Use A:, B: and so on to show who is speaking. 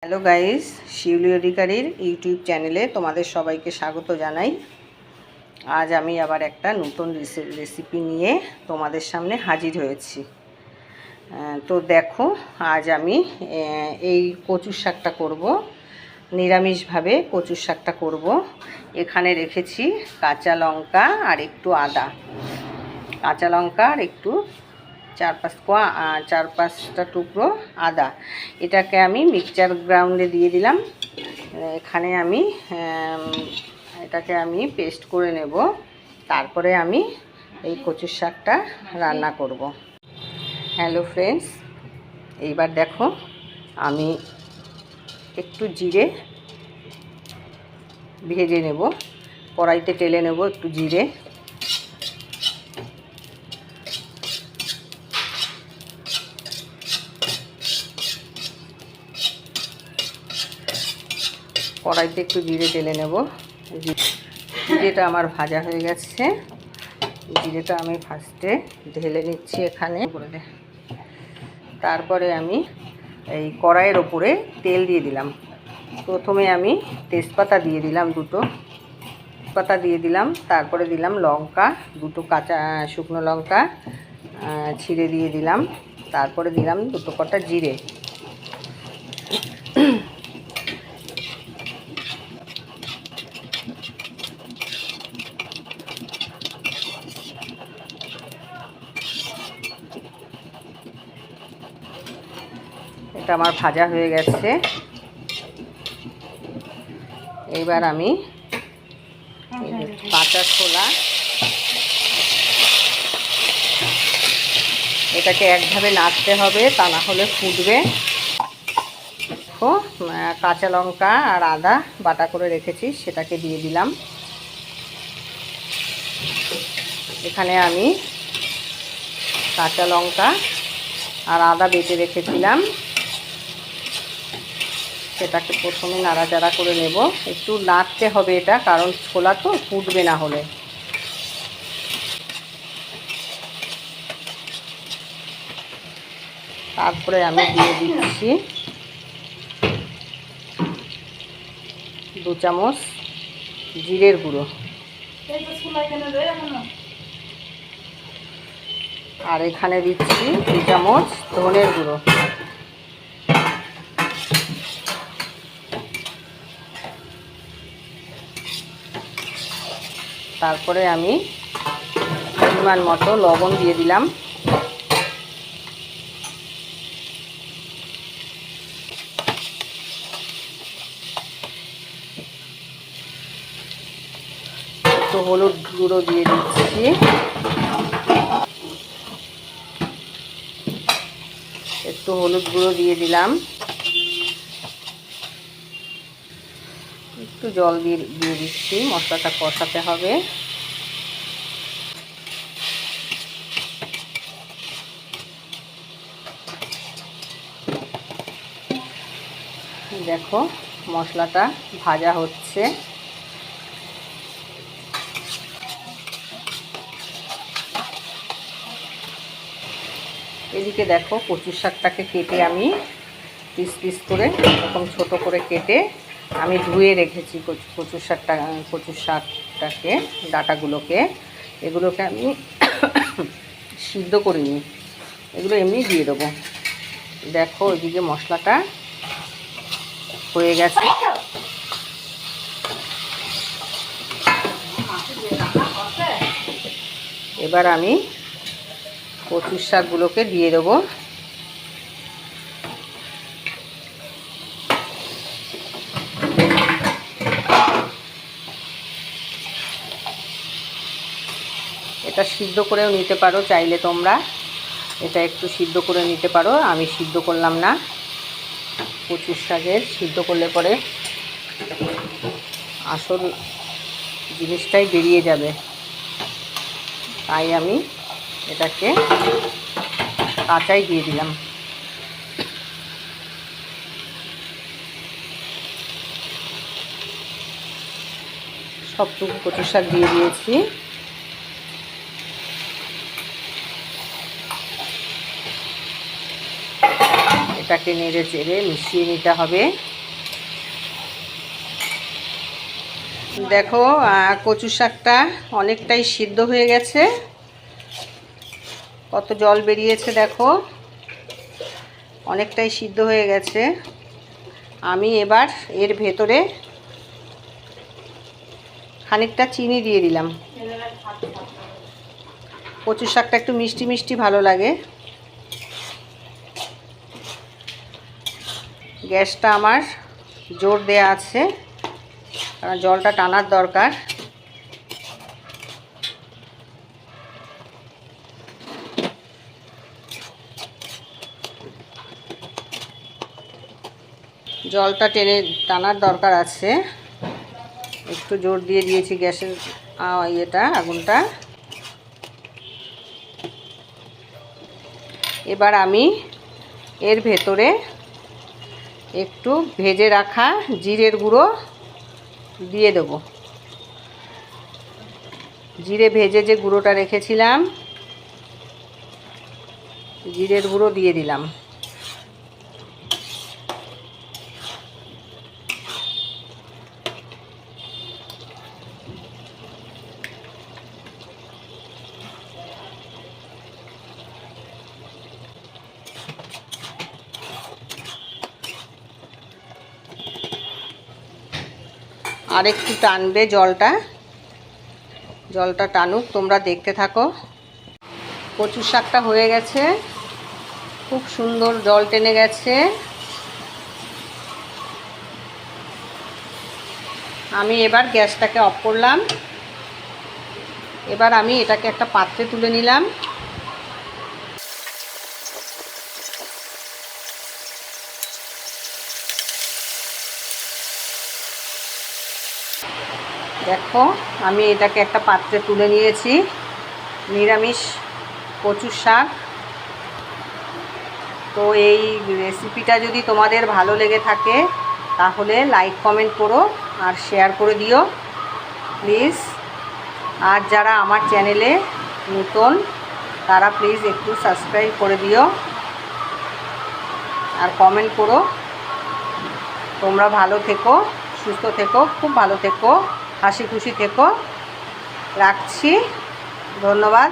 A: Hello guys শিউলি অধিকারীর YouTube চ্যানেলে তোমাদের সবাইকে স্বাগত জানাই। আজ আমি আবার একটা নতুন রেসি- রেসিপি নিয়ে তোমাদের সামনে হাজির হয়েছি। তো দেখো, আজ আমি এই কচুর শাকটা করব। নিরামিষভাবে কচুর শাকটা করব। এখানে রেখেছি কাঁচা লঙ্কা আর একটু আদা। কাঁচা লঙ্কা আর একটু চার পাঁচ কোয়া চার পাঁচটা টুকরো আদা। এটাকে আমি মিক্সচার গ্রাউন্ডে দিয়ে দিলাম। এখানে আমি এটাকে আমি পেস্ট করে নেব। তারপরে আমি এই কচুর শাকটা রান্না করব। হ্যালো ফ্রেন্ডস এইবার দেখো আমি একটু জিরে ভেজে নেব। কড়াইতে টেলে নেব একটু জিরে। কড়াইতে একটু জিরে টেলে নেব। জিরেটা আমার ভাজা হয়ে গেছে। জিরেটা আমি ফার্স্টে ঢেলে নিচ্ছি এখানে। তারপরে আমি এই কড়াইয়ের ওপরে তেল দিয়ে দিলাম। প্রথমে আমি তেজপাতা দিয়ে দিলাম দুটো। পাতা দিয়ে দিলাম, তারপরে দিলাম লঙ্কা, দুটো কাঁচা শুকনো লঙ্কা ছিঁড়ে দিয়ে দিলাম। তারপরে দিলাম দুটো কটা জিরে। এটা আমার ভাজা হয়ে গেছে। এইবার আমি কাঁচা ছোলা। এটাকে একভাবে নাড়তে হবে, তা না হলে ফুটবে। দেখো কাঁচা লঙ্কা আর আদা বাটা করে রেখেছি, সেটাকে দিয়ে দিলাম। এখানে আমি কাঁচা লঙ্কা আর আদা বেটে রেখেছিলাম। সেটাকে প্রথমে নাড়াচাড়া করে নেব। একটু নাড়তে হবে এটা, কারণ ছোলা তো ফুটবে না হলে। তারপরে আমি দিয়ে দিচ্ছি দু চামচ জিরের গুঁড়ো। আর এখানে দিচ্ছি দু চামচ ধনের গুঁড়ো। তারপরে আমি পরিমাণ মতো লবণ দিয়ে দিলাম। একটু হলুদ গুঁড়ো দিয়ে দিচ্ছি। একটু হলুদ গুঁড়ো দিয়ে দিলাম। একটু জল দিয়ে দিয়ে দিচ্ছি। মশলাটা কষাতে হবে। দেখো, মশলাটা ভাজা হচ্ছে। এদিকে দেখো কচুর শাকটাকে কেটে আমি পিস পিস করে, এরকম ছোট করে কেটে আমি ধুয়ে রেখেছি কচু- কচুর শাকটা, কচুর শাকটাকে, ডাটাগুলোকে। এগুলোকে আমি সিদ্ধ করিনি এগুলো এমনি দিয়ে দেবো। দেখো ওইদিকে মশলাটা হয়ে গেছে। এবার আমি কচুর শাকগুলোকে দিয়ে দেবো। এটা সিদ্ধ করেও নিতে পারো, চাইলে তোমরা এটা একটু সিদ্ধ করে নিতে পারো। আমি সিদ্ধ করলাম না। কচুর শাকের সিদ্ধ করলে পরে আসল জিনিসটাই বেরিয়ে যাবে। তাই আমি এটাকে কাঁচাই দিয়ে দিলাম। সবটুকু কচুর শাক দিয়ে দিয়েছি। ওটাকে নেড়ে চেড়ে মিশিয়ে নিতে হবে। দেখো কচু শাকটা অনেকটাই সিদ্ধ হয়ে গেছে। কত জল বেরিয়েছে দেখো। অনেকটাই সিদ্ধ হয়ে গেছে। আমি এবার এর ভেতরে খানিকটা চিনি দিয়ে দিলাম। কচু শাকটা একটু মিষ্টি মিষ্টি ভালো লাগে। গ্যাসটা আমার জোর দেয়া আছে, কারণ জলটা টানার দরকার। জলটা টেনে টানার দরকার আছে। একটু জোর দিয়ে দিয়েছি গ্যাসের ইয়েটা, আগুনটা। এবার আমি এর ভেতরে একটু ভেজে রাখা জিরের গুঁড়ো দিয়ে দেব। জিরে ভেজে যে গুঁড়োটা রেখেছিলাম, জিরের গুঁড়ো দিয়ে দিলাম। আর একটু টানবে জলটা। জলটা টানুক, তোমরা দেখতে থাকো। কচু শাকটা হয়ে গেছে। খুব সুন্দর জল টেনে গেছে। আমি এবার গ্যাসটাকে অফ করলাম। এবার আমি এটাকে একটা পাত্রে তুলে নিলাম। দেখো, আমি এটাকে একটা পাত্রে তুলে নিয়েছি। নিরামিষ কচু শাক। তো এই রেসিপিটা যদি তোমাদের ভালো লেগে থাকে, তাহলে লাইক কমেন্ট করো আর শেয়ার করে দিও প্লিজ আর যারা আমার চ্যানেলে নতুন, তারা প্লিজ একটু সাবস্ক্রাইব করে দিও আর কমেন্ট করো। তোমরা ভালো থেকো, সুস্থ থেকো, খুব ভালো থেকো। হাসি খুশি থেকো। রাখছি। ধন্যবাদ।